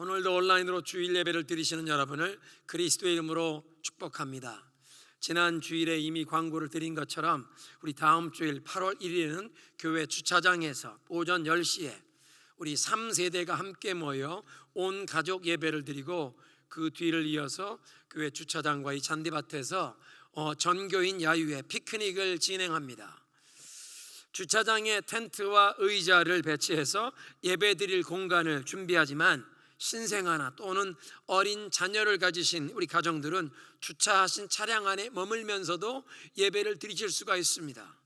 오늘도 온라인으로 주일 예배를 드리시는 여러분을 그리스도의 이름으로 축복합니다. 지난 주일에 이미 광고를 드린 것처럼 우리 다음 주일 8월 1일에는 교회 주차장에서 오전 10시에 우리 3세대가 함께 모여 온 가족 예배를 드리고 그 뒤를 이어서 교회 주차장과 이 잔디밭에서 어, 전교인 야유회 피크닉을 진행합니다. 주차장에 텐트와 의자를 배치해서 예배 드릴 공간을 준비하지만 신생아나 또는 어린 자녀를 가지신 우리 가정들은 주차하신 차량 안에 머물면서도 예배를 드리실 수가 있습니다.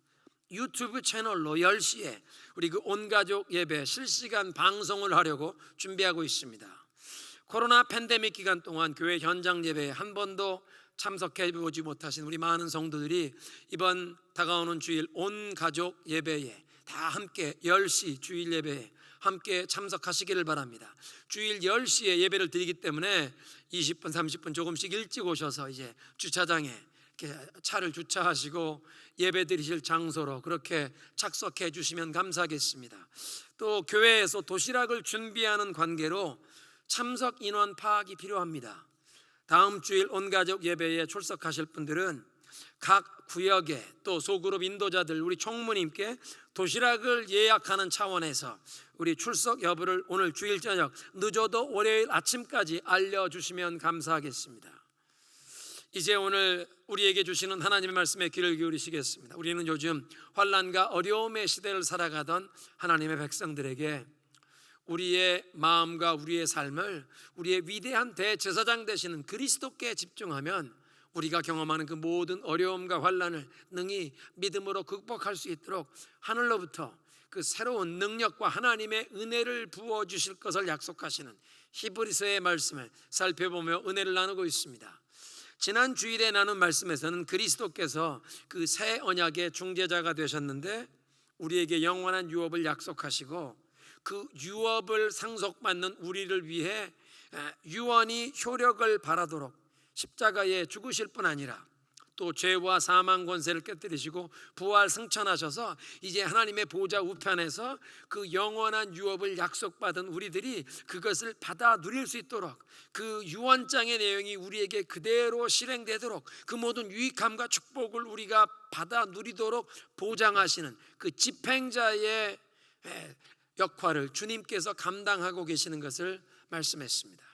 유튜브 채널로 10시에 우리 그 온가족 예배 실시간 방송을 하려고 준비하고 있습니다. 코로나 팬데믹 기간 동안 교회 현장 예배에 한 번도 참석해 보지 못하신 우리 많은 성도들이 이번 다가오는 주일 온 가족 예배에 다 함께 10시 주일 예배에 함께 참석하시기를 바랍니다. 주일 10시에 예배를 드리기 때문에 20분 30분 조금씩 일찍 오셔서 이제 주차장에 이렇게 차를 주차하시고 예배 드리실 장소로 그렇게 착석해 주시면 감사하겠습니다. 또 교회에서 도시락을 준비하는 관계로 참석 인원 파악이 필요합니다. 다음 주일 온 가족 예배에 출석하실 분들은 각 구역에 또 소그룹 인도자들 우리 총무님께 도시락을 예약하는 차원에서 우리 출석 여부를 오늘 주일 저녁 늦어도 월요일 아침까지 알려주시면 감사하겠습니다. 이제 오늘 우리에게 주시는 하나님의 말씀에 귀를 기울이시겠습니다. 우리는 요즘 환란과 어려움의 시대를 살아가던 하나님의 백성들에게 우리의 마음과 우리의 삶을 우리의 위대한 대제사장 되시는 그리스도께 집중하면 우리가 경험하는 그 모든 어려움과 환란을 능히 믿음으로 극복할 수 있도록 하늘로부터 그 새로운 능력과 하나님의 은혜를 부어 주실 것을 약속하시는 히브리서의 말씀을 살펴보며 은혜를 나누고 있습니다. 지난 주일에 나눈 말씀에서는 그리스도께서 그 새 언약의 중재자가 되셨는데 우리에게 영원한 유업을 약속하시고 그 유업을 상속받는 우리를 위해 유언이 효력을 발하도록 십자가에 죽으실 뿐 아니라 또 죄와 사망 권세를 깨뜨리시고 부활 승천하셔서 이제 하나님의 보좌 우편에서 그 영원한 유업을 약속받은 우리들이 그것을 받아 누릴 수 있도록 그 유언장의 내용이 우리에게 그대로 실행되도록 그 모든 유익함과 축복을 우리가 받아 누리도록 보장하시는 그 집행자의 역할을 주님께서 감당하고 계시는 것을 말씀했습니다.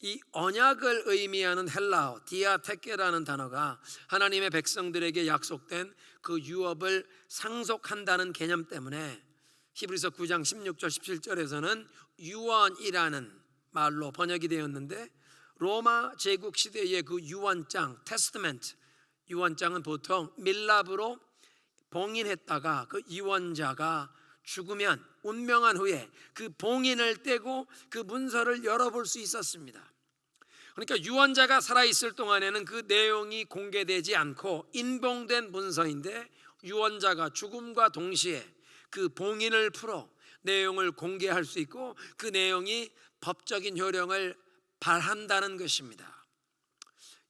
이 언약을 의미하는 헬라어 디아테케라는 단어가 하나님의 백성들에게 약속된 그 유업을 상속한다는 개념 때문에 히브리서 9장 16절 17절에서는 유언이라는 말로 번역이 되었는데 로마 제국 시대의 그 유언장 테스트멘트 유언장은 보통 밀랍으로 봉인했다가 그 유언자가 죽으면 운명한 후에 그 봉인을 떼고 그 문서를 열어볼 수 있었습니다. 그러니까 유언자가 살아 있을 동안에는 그 내용이 공개되지 않고 인봉된 문서인데 유언자가 죽음과 동시에 그 봉인을 풀어 내용을 공개할 수 있고 그 내용이 법적인 효력을 발한다는 것입니다.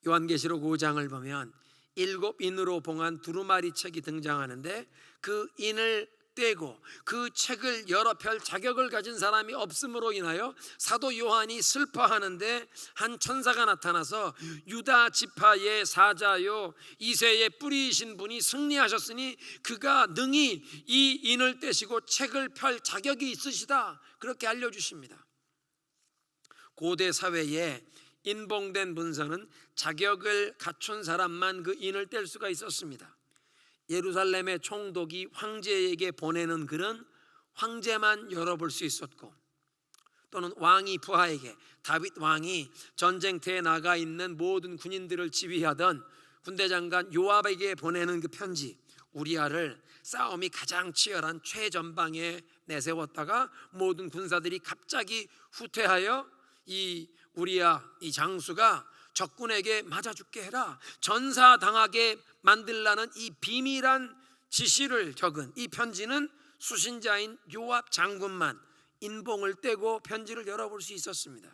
요한계시록 5장을 보면 일곱 인으로 봉한 두루마리 책이 등장하는데 그 인을 떼고 그 책을 열어 펼 자격을 가진 사람이 없음으로 인하여 사도 요한이 슬퍼하는데 한 천사가 나타나서 유다 지파의 사자요 이세의 뿌리이신 분이 승리하셨으니 그가 능히 이 인을 떼시고 책을 펼 자격이 있으시다 그렇게 알려 주십니다. 고대 사회에 인봉된 문서는 자격을 갖춘 사람만 그 인을 뗄 수가 있었습니다. 예루살렘의 총독이 황제에게 보내는 글은 황제만 열어볼 수 있었고 또는 왕이 부하에게 다윗 왕이 전쟁터에 나가 있는 모든 군인들을 지휘하던 군대 장관 요압에게 보내는 그 편지 우리아를 싸움이 가장 치열한 최전방에 내세웠다가 모든 군사들이 갑자기 후퇴하여 이 우리아 이 장수가 적군에게 맞아 죽게 해라 전사 당하게 만들라는 이 비밀한 지시를 적은 이 편지는 수신자인 요압 장군만 인봉을 떼고 편지를 열어볼 수 있었습니다.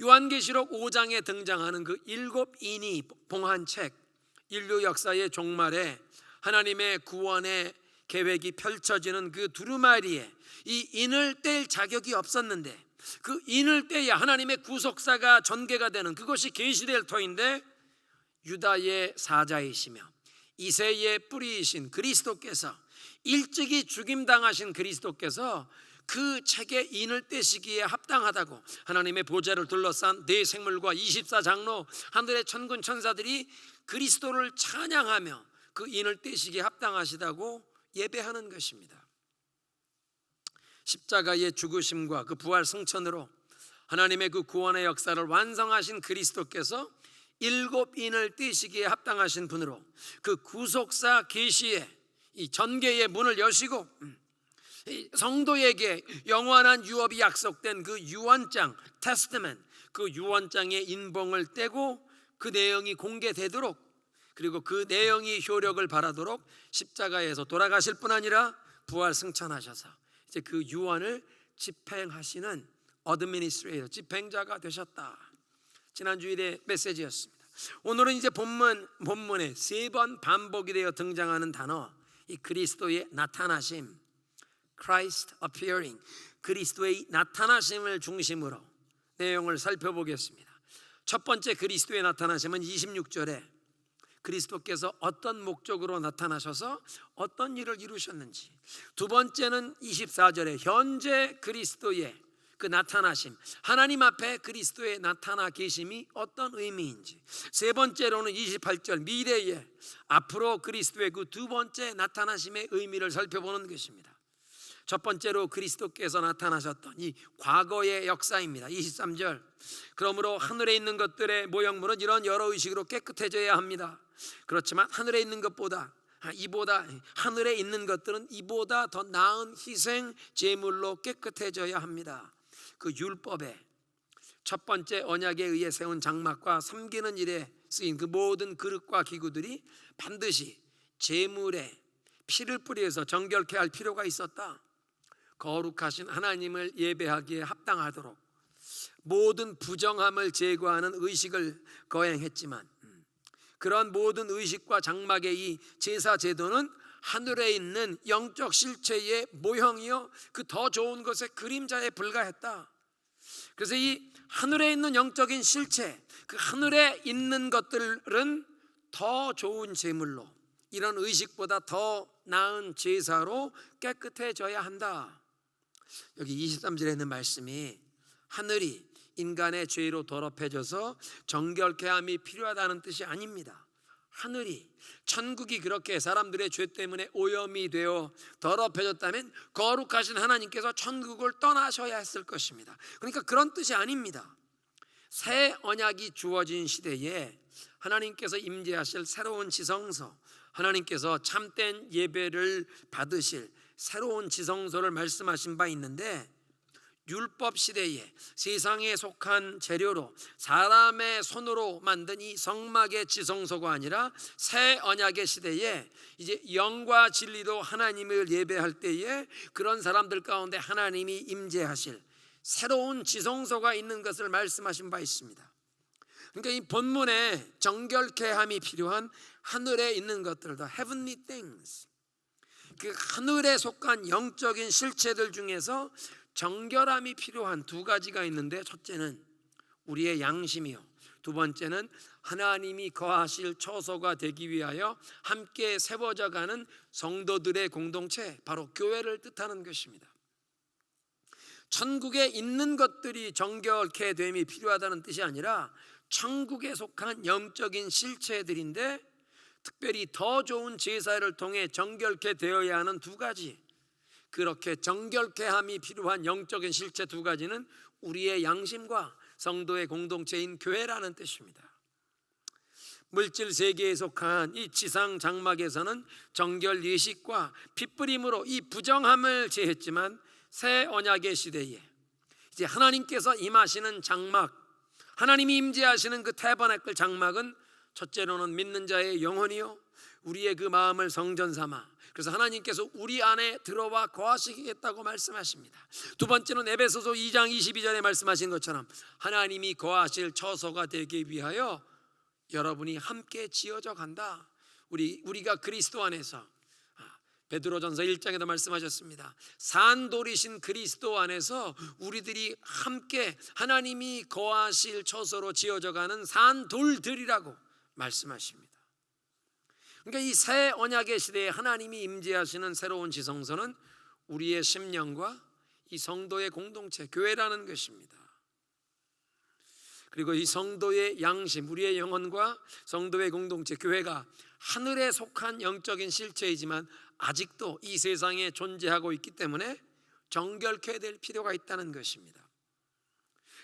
요한계시록 5장에 등장하는 그 일곱 인이 봉한 책 인류 역사의 종말에 하나님의 구원의 계획이 펼쳐지는 그 두루마리에 이 인을 뗄 자격이 없었는데 그 인을 떼야 하나님의 구속사가 전개가 되는 그것이 계시될 터인데 유다의 사자이시며 이세의 뿌리이신 그리스도께서 일찍이 죽임당하신 그리스도께서 그 책의 인을 떼시기에 합당하다고 하나님의 보좌를 둘러싼 네 생물과 24장로 하늘의 천군 천사들이 그리스도를 찬양하며 그 인을 떼시기에 합당하시다고 예배하는 것입니다. 십자가의 죽으심과 그 부활 승천으로 하나님의 그 구원의 역사를 완성하신 그리스도께서 일곱 인을 떼시기에 합당하신 분으로 그 구속사 계시의 이 전개의 문을 여시고 음, 이 성도에게 영원한 유업이 약속된 그 유언장 테스트멘 그 유언장의 인봉을 떼고 그 내용이 공개되도록 그리고 그 내용이 효력을 발하도록 십자가에서 돌아가실 뿐 아니라 부활 승천하셔서 이제 그 유언을 집행하시는 어드미니스트레이터 집행자가 되셨다. 지난 주일의 메시지였습니다. 오늘은 이제 본문 본문에 세 번 반복이 되어 등장하는 단어 이 그리스도의 나타나심 Christ appearing 그리스도의 나타나심을 중심으로 내용을 살펴보겠습니다. 첫 번째 그리스도의 나타나심은 26절에 그리스도께서 어떤 목적으로 나타나셔서 어떤 일을 이루셨는지 두 번째는 24절에 현재 그리스도의 그 나타나심 하나님 앞에 그리스도의 나타나 계심이 어떤 의미인지 세 번째로는 28절 미래에 앞으로 그리스도의 그 두 번째 나타나심의 의미를 살펴보는 것입니다. 첫 번째로 그리스도께서 나타나셨던 이 과거의 역사입니다. 23절. 그러므로 하늘에 있는 것들의 모형물은 이런 여러 의식으로 깨끗해져야 합니다. 그렇지만 하늘에 있는 것보다 아, 이보다 하늘에 있는 것들은 이보다 더 나은 희생 제물로 깨끗해져야 합니다. 그 율법에 첫 번째 언약에 의해 세운 장막과 섬기는 일에 쓰인 그 모든 그릇과 기구들이 반드시 제물에 피를 뿌려서 정결케 할 필요가 있었다. 거룩하신 하나님을 예배하기에 합당하도록 모든 부정함을 제거하는 의식을 거행했지만 음, 그런 모든 의식과 장막의 이 제사 제도는 하늘에 있는 영적 실체의 모형이요 그 더 좋은 것의 그림자에 불과했다. 그래서 이 하늘에 있는 영적인 실체, 그 하늘에 있는 것들은 더 좋은 제물로 이런 의식보다 더 나은 제사로 깨끗해져야 한다. 여기 23절에 있는 말씀이 하늘이 인간의 죄로 더럽혀져서 정결케 함이 필요하다는 뜻이 아닙니다. 하늘이 천국이 그렇게 사람들의 죄 때문에 오염이 되어 더럽혀졌다면 거룩하신 하나님께서 천국을 떠나셔야 했을 것입니다. 그러니까 그런 뜻이 아닙니다. 새 언약이 주어진 시대에 하나님께서 임재하실 새로운 지성소, 하나님께서 참된 예배를 받으실 새로운 지성소를 말씀하신 바 있는데 율법 시대에 세상에 속한 재료로 사람의 손으로 만든 이 성막의 지성소가 아니라 새 언약의 시대에 이제 영과 진리로 하나님을 예배할 때에 그런 사람들 가운데 하나님이 임재하실 새로운 지성소가 있는 것을 말씀하신 바 있습니다. 그러니까 이 본문에 정결케 함이 필요한 하늘에 있는 것들, the heavenly things. 그 하늘에 속한 영적인 실체들 중에서 정결함이 필요한 두 가지가 있는데 첫째는 우리의 양심이요. 두 번째는 하나님이 거하실 처소가 되기 위하여 함께 세워져 가는 성도들의 공동체, 바로 교회를 뜻하는 것입니다. 천국에 있는 것들이 정결케 됨이 필요하다는 뜻이 아니라 천국에 속한 영적인 실체들인데 특별히 더 좋은 제사를 통해 정결케 되어야 하는 두 가지 그렇게 정결케 함이 필요한 영적인 실체 두 가지는 우리의 양심과 성도의 공동체인 교회라는 뜻입니다. 물질 세계에 속한 이 지상 장막에서는 정결 예식과 핏부림으로 이 부정함을 제했지만 새 언약의 시대에 이제 하나님께서 임하시는 장막, 하나님이 임재하시는 그 태버네클 장막은 첫째로는 믿는 자의 영혼이요 우리의 그 마음을 성전 삼아 그래서 하나님께서 우리 안에 들어와 거하시겠다고 말씀하십니다. 두 번째는 에베소서 2장 22절에 말씀하신 것처럼 하나님이 거하실 처소가 되기 위하여 여러분이 함께 지어져 간다. 우리 우리가 그리스도 안에서 아, 베드로전서 1장에도 말씀하셨습니다. 산돌이신 그리스도 안에서 우리들이 함께 하나님이 거하실 처소로 지어져 가는 산돌들이라고 말씀하십니다. 그러니까 이 새 언약의 시대에 하나님이 임재하시는 새로운 지성소는 우리의 심령과 이 성도의 공동체 교회라는 것입니다. 그리고 이 성도의 양심, 우리의 영혼과 성도의 공동체 교회가 하늘에 속한 영적인 실체이지만 아직도 이 세상에 존재하고 있기 때문에 정결케 될 필요가 있다는 것입니다.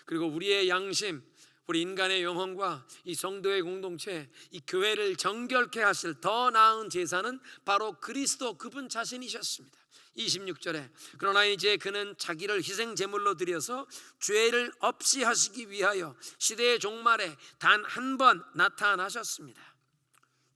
그리고 우리의 양심, 우리 인간의 영혼과 이 성도의 공동체, 이 교회를 정결케 하실 더 나은 제사는 바로 그리스도 그분 자신이셨습니다. 26절에 그러나 이제 그는 자기를 희생 제물로 드려서 죄를 없이 하시기 위하여 시대의 종말에 단 한 번 나타나셨습니다.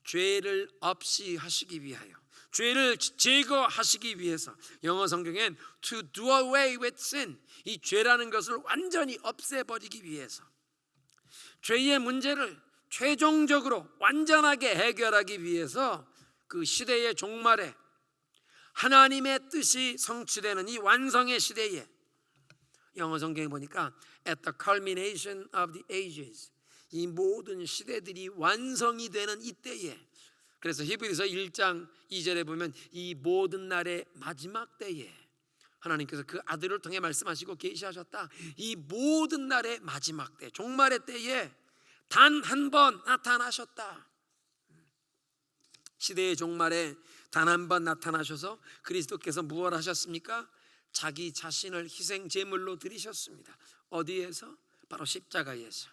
죄를 없이 하시기 위하여 죄를 제거하시기 위해서 영어 성경엔 to do away with sin 이 죄라는 것을 완전히 없애버리기 위해서 죄의 문제를 최종적으로 완전하게 해결하기 위해서 그 시대의 종말에 하나님의 뜻이 성취되는 이 완성의 시대에 영어 성경에 보니까 at the culmination of the ages 이 모든 시대들이 완성이 되는 이때에 그래서 히브리서 1장 2절에 보면 이 모든 날의 마지막 때에 하나님께서 그 아들을 통해 말씀하시고 계시하셨다. 이 모든 날의 마지막 때, 종말의 때에 단 한 번 나타나셨다. 시대의 종말에 단 한 번 나타나셔서 그리스도께서 무엇 하셨습니까? 자기 자신을 희생 제물로 드리셨습니다. 어디에서? 바로 십자가에서.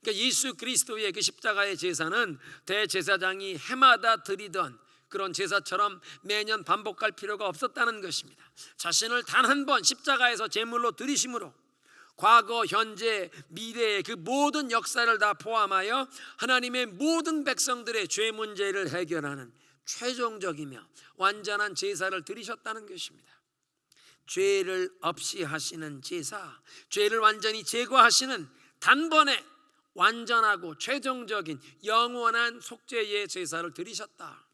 그러니까 예수 그리스도의 그 십자가의 제사는 대제사장이 해마다 드리던 그런 제사처럼 매년 반복할 필요가 없었다는 것입니다. 자신을 단 한 번 십자가에서 제물로 드리심으로 과거, 현재, 미래의 그 모든 역사를 다 포함하여 하나님의 모든 백성들의 죄 문제를 해결하는 최종적이며 완전한 제사를 드리셨다는 것입니다. 죄를 없이 하시는 제사, 죄를 완전히 제거하시는 단번에 완전하고 최종적인 영원한 속죄의 제사를 드리셨다.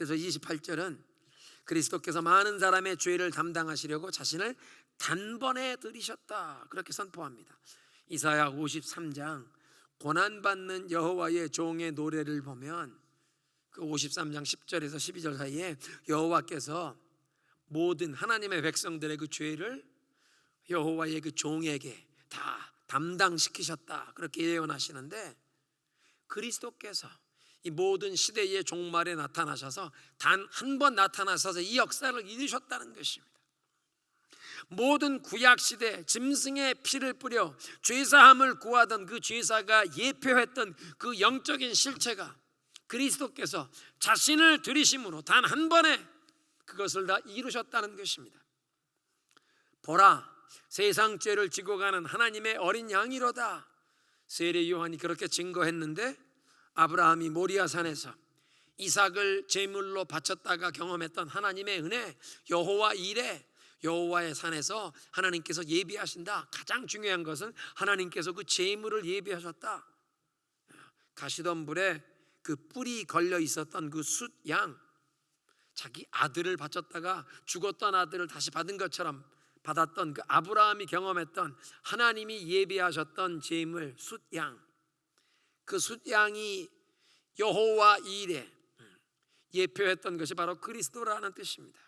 그래서 28절은 그리스도께서 많은 사람의 죄를 담당하시려고 자신을 단번에 들이셨다. 그렇게 선포합니다. 이사야 53장 고난 받는 여호와의 종의 노래를 보면 그 53장 10절에서 12절 사이에 여호와께서 모든 하나님의 백성들의 그 죄를 여호와의 그 종에게 다 담당시키셨다. 그렇게 예언하시는데 그리스도께서 이 모든 시대의 종말에 나타나셔서 단 한 번 나타나셔서 이 역사를 이루셨다는 것입니다. 모든 구약 시대 짐승의 피를 뿌려 죄사함을 구하던 그 죄사가 예표했던 그 영적인 실체가 그리스도께서 자신을 들이심으로 단 한 번에 그것을 다 이루셨다는 것입니다. 보라 세상 죄를 지고 가는 하나님의 어린 양이로다. 세례 요한이 그렇게 증거했는데 아브라함이 모리아 산에서 이삭을 제물로 바쳤다가 경험했던 하나님의 은혜 여호와 일에 여호와의 산에서 하나님께서 예비하신다. 가장 중요한 것은 하나님께서 그 제물을 예비하셨다. 가시던 불에 그 뿔이 걸려 있었던 그 숫양 자기 아들을 바쳤다가 죽었던 아들을 다시 받은 것처럼 받았던 그 아브라함이 경험했던 하나님이 예비하셨던 제물 숫양 그 숫양이 여호와 일에 예표했던 것이 바로 그리스도라는 뜻입니다.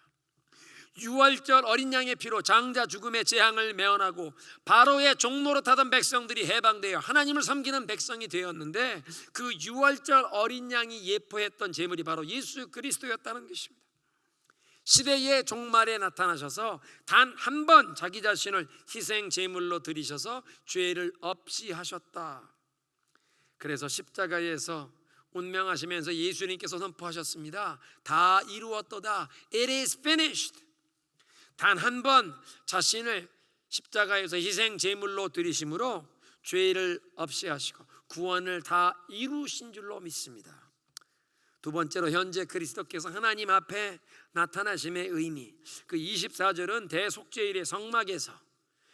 유월절 어린 양의 피로 장자 죽음의 재앙을 메어나고 바로의 종로로 타던 백성들이 해방되어 하나님을 섬기는 백성이 되었는데 그 유월절 어린 양이 예표했던 제물이 바로 예수 그리스도였다는 것입니다. 시대의 종말에 나타나셔서 단 한 번 자기 자신을 희생 제물로 드리셔서 죄를 없이 하셨다. 그래서 십자가에서 운명하시면서 예수님께서 선포하셨습니다. 다 이루었도다. It is finished. 단 한 번 자신을 십자가에서 희생 제물로 드리심으로 죄를 없이 하시고 구원을 다 이루신 줄로 믿습니다. 두 번째로 현재 그리스도께서 하나님 앞에 나타나심의 의미. 그 24절은 대속죄일의 성막에서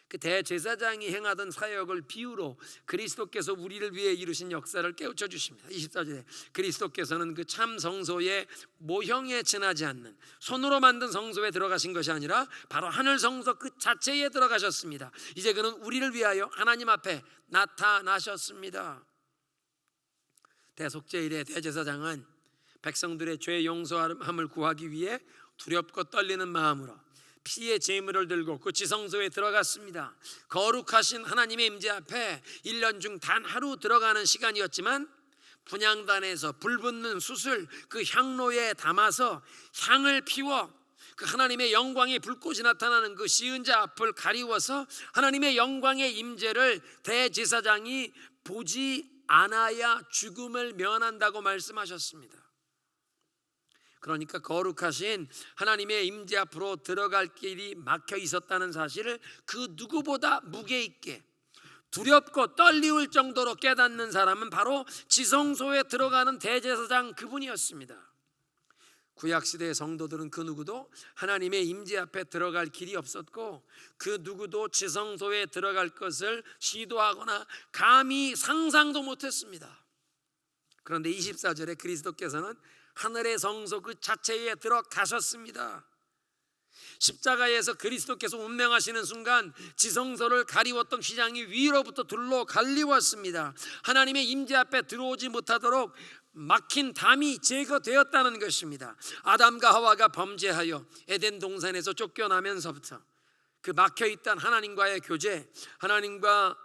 그 대제사장이 행하던 사역을 비유로 그리스도께서 우리를 위해 이루신 역사를 깨우쳐 주십니다. 24절에 그리스도께서는 그 참 성소의 모형에 지나지 않는 손으로 만든 성소에 들어가신 것이 아니라 바로 하늘 성소 그 자체에 들어가셨습니다. 이제 그는 우리를 위하여 하나님 앞에 나타나셨습니다. 대속제일의 대제사장은 백성들의 죄 용서함을 구하기 위해 두렵고 떨리는 마음으로 피의 제물을 들고 그 지성소에 들어갔습니다. 거룩하신 하나님의 임재 앞에 1년 중 단 하루 들어가는 시간이었지만 분향단에서 불붙는 숯을 그 향로에 담아서 향을 피워 그 하나님의 영광의 불꽃이 나타나는 그 시은자 앞을 가리워서 하나님의 영광의 임재를 대제사장이 보지 않아야 죽음을 면한다고 말씀하셨습니다. 그러니까 거룩하신 하나님의 임재 앞으로 들어갈 길이 막혀 있었다는 사실을 그 누구보다 무게 있게 두렵고 떨리울 정도로 깨닫는 사람은 바로 지성소에 들어가는 대제사장 그분이었습니다. 구약 시대의 성도들은 그 누구도 하나님의 임재 앞에 들어갈 길이 없었고 그 누구도 지성소에 들어갈 것을 시도하거나 감히 상상도 못했습니다. 그런데 24절에 그리스도께서는 하늘의 성소 그 자체에 들어가셨습니다. 십자가에서 그리스도께서 운명하시는 순간 지성소를 가리웠던 휘장이 위로부터 둘로 갈리웠습니다. 하나님의 임재 앞에 들어오지 못하도록 막힌 담이 제거되었다는 것입니다. 아담과 하와가 범죄하여 에덴 동산에서 쫓겨나면서부터 그 막혀 있던 하나님과의 교제, 하나님과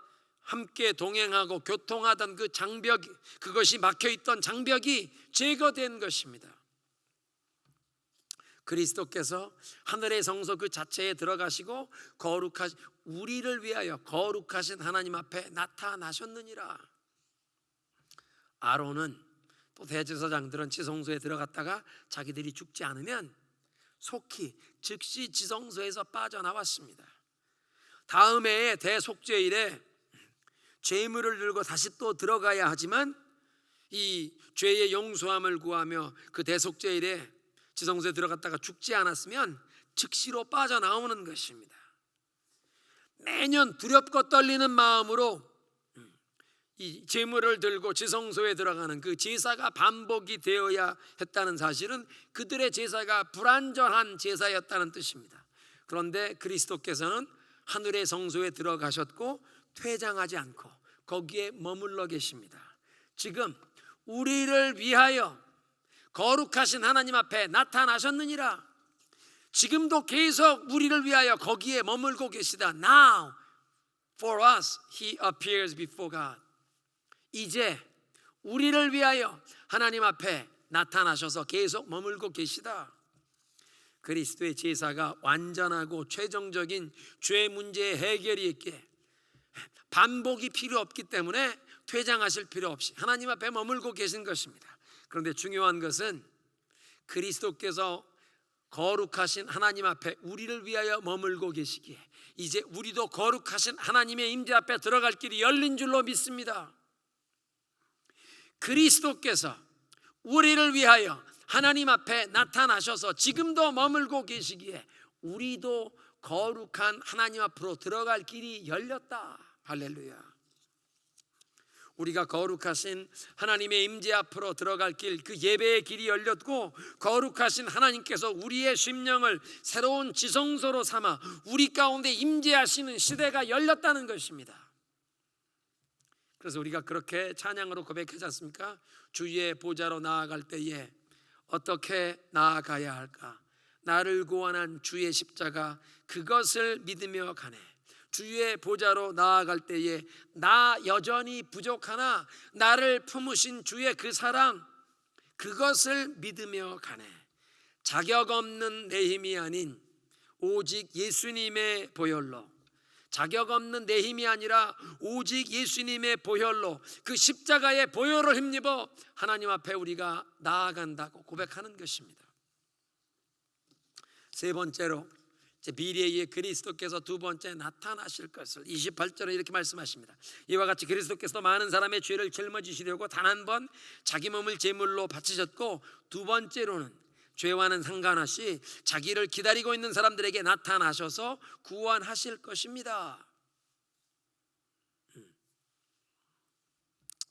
함께 동행하고 교통하던 그 장벽 그것이 막혀 있던 장벽이 제거된 것입니다. 그리스도께서 하늘의 성소 그 자체에 들어가시고 거룩하신 우리를 위하여 거룩하신 하나님 앞에 나타나셨느니라. 아론은 또 대제사장들은 지성소에 들어갔다가 자기들이 죽지 않으면 속히 즉시 지성소에서 빠져나왔습니다. 다음 해에 대속죄일에 죄물을 들고 다시 또 들어가야 하지만 이 죄의 용서함을 구하며 그 대속죄일에 지성소에 들어갔다가 죽지 않았으면 즉시로 빠져나오는 것입니다. 매년 두렵고 떨리는 마음으로 이 제물을 들고 지성소에 들어가는 그 제사가 반복이 되어야 했다는 사실은 그들의 제사가 불완전한 제사였다는 뜻입니다. 그런데 그리스도께서는 하늘의 성소에 들어가셨고 퇴장하지 않고 거기에 머물러 계십니다. 지금 우리를 위하여 거룩하신 하나님 앞에 나타나셨느니라. 지금도 계속 우리를 위하여 거기에 머물고 계시다. Now for us he appears before God. 이제 우리를 위하여 하나님 앞에 나타나셔서 계속 머물고 계시다. 그리스도의 제사가 완전하고 최종적인 죄 문제 해결이 있게 반복이 필요 없기 때문에 퇴장하실 필요 없이 하나님 앞에 머물고 계신 것입니다. 그런데 중요한 것은 그리스도께서 거룩하신 하나님 앞에 우리를 위하여 머물고 계시기에 이제 우리도 거룩하신 하나님의 임재 앞에 들어갈 길이 열린 줄로 믿습니다. 그리스도께서 우리를 위하여 하나님 앞에 나타나셔서 지금도 머물고 계시기에 우리도 거룩한 하나님 앞으로 들어갈 길이 열렸다. 할렐루야. 우리가 거룩하신 하나님의 임재 앞으로 들어갈 길, 그 예배의 길이 열렸고 거룩하신 하나님께서 우리의 심령을 새로운 지성소로 삼아 우리 가운데 임재하시는 시대가 열렸다는 것입니다. 그래서 우리가 그렇게 찬양으로 고백하지 않습니까? 주의 보좌로 나아갈 때에 어떻게 나아가야 할까? 나를 구원한 주의 십자가 그것을 믿으며 가네. 주의 보좌로 나아갈 때에 나 여전히 부족하나 나를 품으신 주의 그 사랑 그것을 믿으며 가네. 자격 없는 내 힘이 아닌 오직 예수님의 보혈로 자격 없는 내 힘이 아니라 오직 예수님의 보혈로 그 십자가의 보혈을 힘입어 하나님 앞에 우리가 나아간다고 고백하는 것입니다. 세 번째로 미래에 의해 그리스도께서 두 번째 나타나실 것을 28절에 이렇게 말씀하십니다. 이와 같이 그리스도께서 많은 사람의 죄를 짊어지시려고 단 한 번 자기 몸을 제물로 바치셨고 두 번째로는 죄와는 상관없이 자기를 기다리고 있는 사람들에게 나타나셔서 구원하실 것입니다. 음.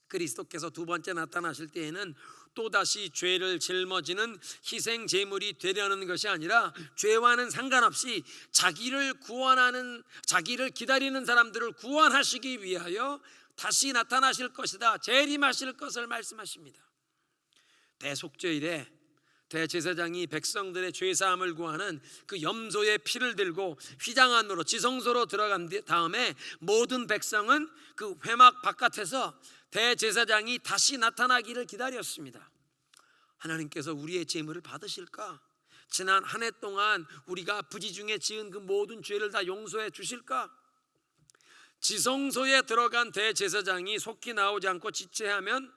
그리스도께서 두 번째 나타나실 때에는 또다시 죄를 짊어지는 희생 제물이 되려는 것이 아니라 죄와는 상관없이 자기를 구원하는 자기를 기다리는 사람들을 구원하시기 위하여 다시 나타나실 것이다. 재림하실 것을 말씀하십니다. 대속죄일에 대제사장이 백성들의 죄 사함을 구하는 그 염소의 피를 들고 휘장 안으로 지성소로 들어간 뒤- 다음에 모든 백성은 그 회막 바깥에서 대제사장이 다시 나타나기를 기다렸습니다. 하나님께서 우리의 제물을 받으실까? 지난 한 해 동안 우리가 부지 중에 지은 그 모든 죄를 다 용서해 주실까? 지성소에 들어간 대제사장이 속히 나오지 않고 지체하면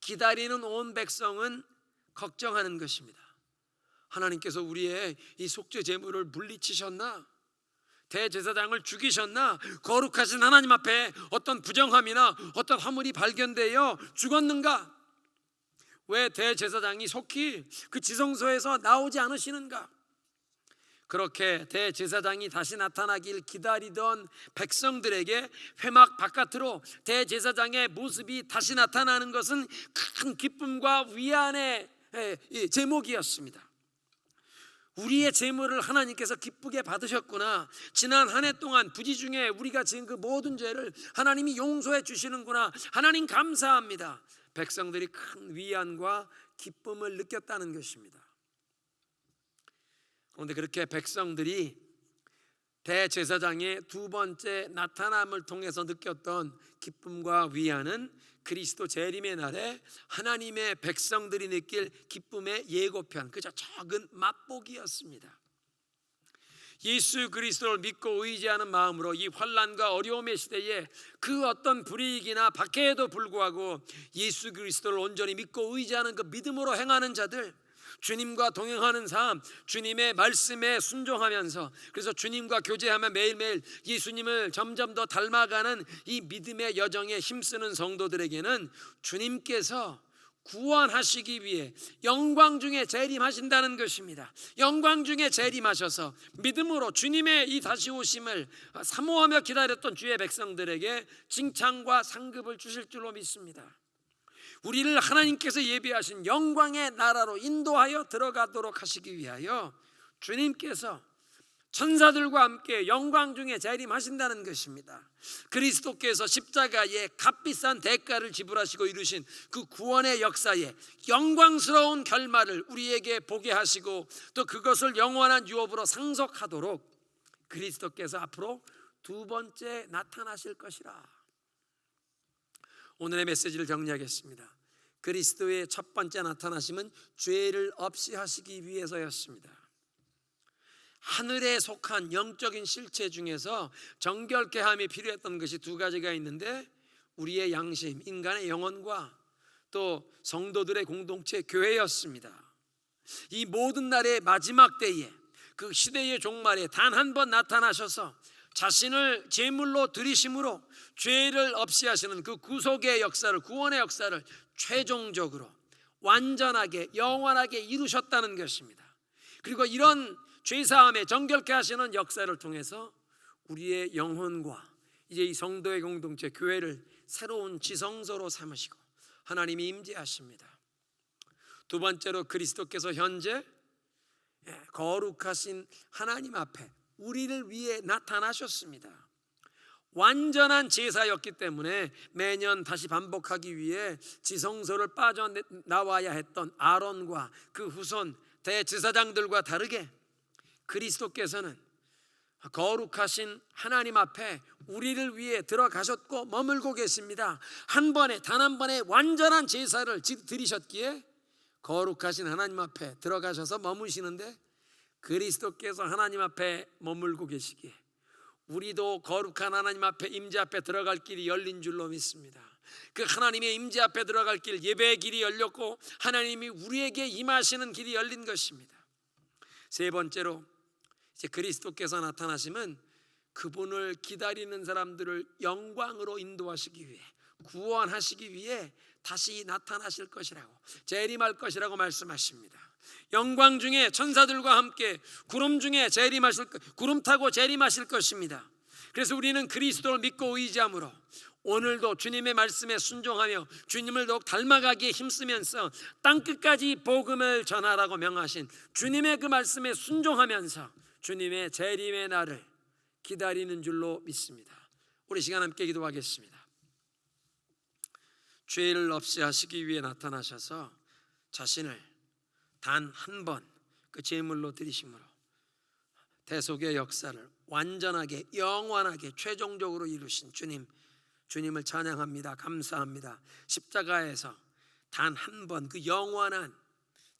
기다리는 온 백성은 걱정하는 것입니다. 하나님께서 우리의 이 속죄 제물을 물리치셨나? 대제사장을 죽이셨나? 거룩하신 하나님 앞에 어떤 부정함이나 어떤 화물이 발견되어 죽었는가? 왜 대제사장이 속히 그 지성소에서 나오지 않으시는가? 그렇게 대제사장이 다시 나타나길 기다리던 백성들에게 회막 바깥으로 대제사장의 모습이 다시 나타나는 것은 큰 기쁨과 위안의 예, 이 제목이었습니다. 우리의 제물을 하나님께서 기쁘게 받으셨구나. 지난 한 해 동안 부지 중에 우리가 지은 그 모든 죄를 하나님이 용서해 주시는구나. 하나님 감사합니다. 백성들이 큰 위안과 기쁨을 느꼈다는 것입니다. 그런데 그렇게 백성들이 대제사장의 두 번째 나타남을 통해서 느꼈던 기쁨과 위안은 그리스도 재림의 날에 하나님의 백성들이 느낄 기쁨의 예고편 그저 적은 맛보기였습니다. 예수 그리스도를 믿고 의지하는 마음으로 이 환란과 어려움의 시대에 그 어떤 불이익이나 박해에도 불구하고 예수 그리스도를 온전히 믿고 의지하는 그 믿음으로 행하는 자들 주님과 동행하는 삶, 주님의 말씀에 순종하면서 그래서 주님과 교제하며 매일매일 예수님을 점점 더 닮아가는 이 믿음의 여정에 힘쓰는 성도들에게는 주님께서 구원하시기 위해 영광 중에 재림하신다는 것입니다. 영광 중에 재림하셔서 믿음으로 주님의 이 다시 오심을 사모하며 기다렸던 주의 백성들에게 칭찬과 상급을 주실 줄로 믿습니다. 우리를 하나님께서 예비하신 영광의 나라로 인도하여 들어가도록 하시기 위하여 주님께서 천사들과 함께 영광 중에 재림하신다는 것입니다. 그리스도께서 십자가에 값비싼 대가를 지불하시고 이루신 그 구원의 역사에 영광스러운 결말을 우리에게 보게 하시고 또 그것을 영원한 유업으로 상속하도록 그리스도께서 앞으로 두 번째 나타나실 것이라. 오늘의 메시지를 정리하겠습니다. 그리스도의 첫 번째 나타나심은 죄를 없이 하시기 위해서였습니다. 하늘에 속한 영적인 실체 중에서 정결케 함이 필요했던 것이 두 가지가 있는데 우리의 양심, 인간의 영혼과 또 성도들의 공동체 교회였습니다. 이 모든 날의 마지막 때에 그 시대의 종말에 단 한 번 나타나셔서 자신을 제물로 드리심으로 죄를 없이 하시는 그 구속의 역사를 구원의 역사를 최종적으로 완전하게 영원하게 이루셨다는 것입니다. 그리고 이런 죄 사함에 정결케 하시는 역사를 통해서 우리의 영혼과 이제 이 성도의 공동체 교회를 새로운 지성소로 삼으시고 하나님이 임재하십니다. 두 번째로 그리스도께서 현재 예, 거룩하신 하나님 앞에 우리를 위해 나타나셨습니다. 완전한 제사였기 때문에 매년 다시 반복하기 위해 지성소를 빠져나와야 했던 아론과 그 후손 대제사장들과 다르게 그리스도께서는 거룩하신 하나님 앞에 우리를 위해 들어가셨고 머물고 계십니다. 한 번에 단 한 번에 완전한 제사를 드리셨기에 거룩하신 하나님 앞에 들어가셔서 머무시는데 그리스도께서 하나님 앞에 머물고 계시기에 우리도 거룩한 하나님 앞에 임재 앞에 들어갈 길이 열린 줄로 믿습니다. 그 하나님의 임재 앞에 들어갈 길 예배의 길이 열렸고 하나님이 우리에게 임하시는 길이 열린 것입니다. 세 번째로 이제 그리스도께서 나타나시면 그분을 기다리는 사람들을 영광으로 인도하시기 위해 구원하시기 위해 다시 나타나실 것이라고 재림할 것이라고 말씀하십니다. 영광 중에 천사들과 함께 구름 중에 재림하실 구름 타고 재림하실 것입니다. 그래서 우리는 그리스도를 믿고 의지함으로 오늘도 주님의 말씀에 순종하며 주님을 더욱 닮아가기에 힘쓰면서 땅 끝까지 복음을 전하라고 명하신 주님의 그 말씀에 순종하면서 주님의 재림의 날을 기다리는 줄로 믿습니다. 우리 시간 함께 기도하겠습니다. 죄를 없이 하시기 위해 나타나셔서 자신을 단 한 번 그 제물로 드리심으로 대속의 역사를 완전하게 영원하게 최종적으로 이루신 주님 주님을 찬양합니다. 감사합니다. 십자가에서 단 한 번 그 영원한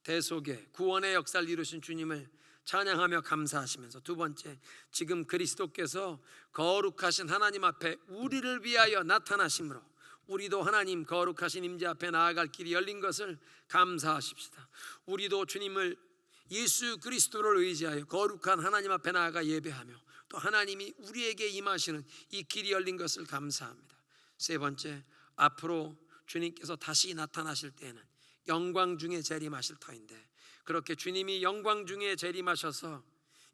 대속의 구원의 역사를 이루신 주님을 찬양하며 감사하시면서 두 번째 지금 그리스도께서 거룩하신 하나님 앞에 우리를 위하여 나타나심으로 우리도 하나님 거룩하신 임재 앞에 나아갈 길이 열린 것을 감사하십시다. 우리도 주님을 예수 그리스도를 의지하여 거룩한 하나님 앞에 나아가 예배하며 또 하나님이 우리에게 임하시는 이 길이 열린 것을 감사합니다. 세 번째 앞으로 주님께서 다시 나타나실 때에는 영광 중에 재림하실 터인데 그렇게 주님이 영광 중에 재림하셔서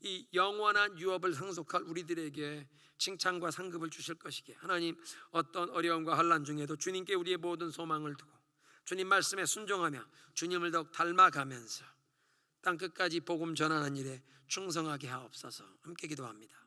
이 영원한 유업을 상속할 우리들에게 칭찬과 상급을 주실 것이기에 하나님 어떤 어려움과 환란 중에도 주님께 우리의 모든 소망을 두고 주님 말씀에 순종하며 주님을 더욱 닮아가면서 땅 끝까지 복음 전하는 일에 충성하게 하옵소서 함께 기도합니다.